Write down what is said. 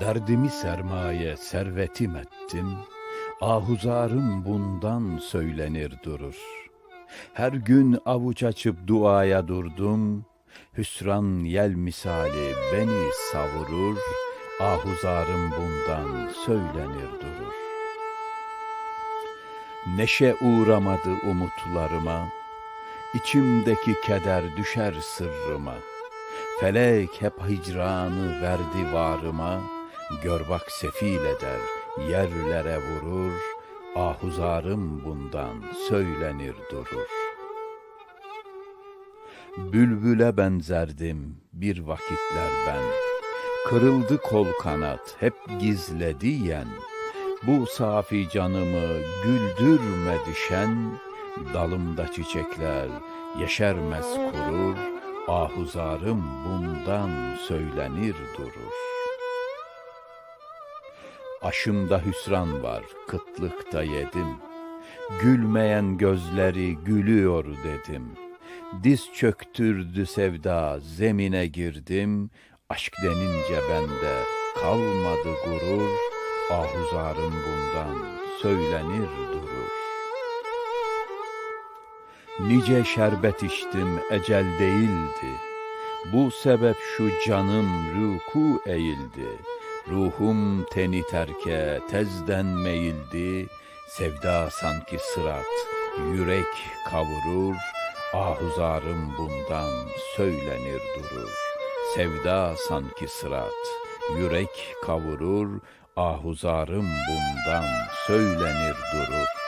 Derdimi sermaye, servetim ettim. Ahuzarım bundan söylenir durur. Her gün avuç açıp duaya durdum. Hüsran yel misali beni savurur. Ahuzarım bundan söylenir durur. Neşe uğramadı umutlarıma. İçimdeki keder düşer sırrıma. Felek hep hicranı verdi varıma. Gör bak sefil eder, yerlere vurur. Ahuzarım bundan söylenir durur. Bülbüle benzerdim bir vakitler ben. Kırıldı kol kanat hep gizledi yen. Bu safi canımı güldürme düşen. Dalımda çiçekler yeşermez kurur. Ahuzarım bundan söylenir durur. Aşımda hüsran var, kıtlıkta yedim. Gülmeyen gözleri gülüyor dedim. Diz çöktürdü sevda, zemine girdim. Aşk denince bende kalmadı gurur. Ahuzarım bundan söylenir durur. Nice şerbet içtim, ecel değildi. Bu sebep şu canım ruku eğildi. Ruhum teni terke tezden meyildi. Sevda sanki sırat, yürek kavurur. Ahuzarım bundan söylenir durur. Sevda sanki sırat, yürek kavurur. Ahuzarım bundan söylenir durur.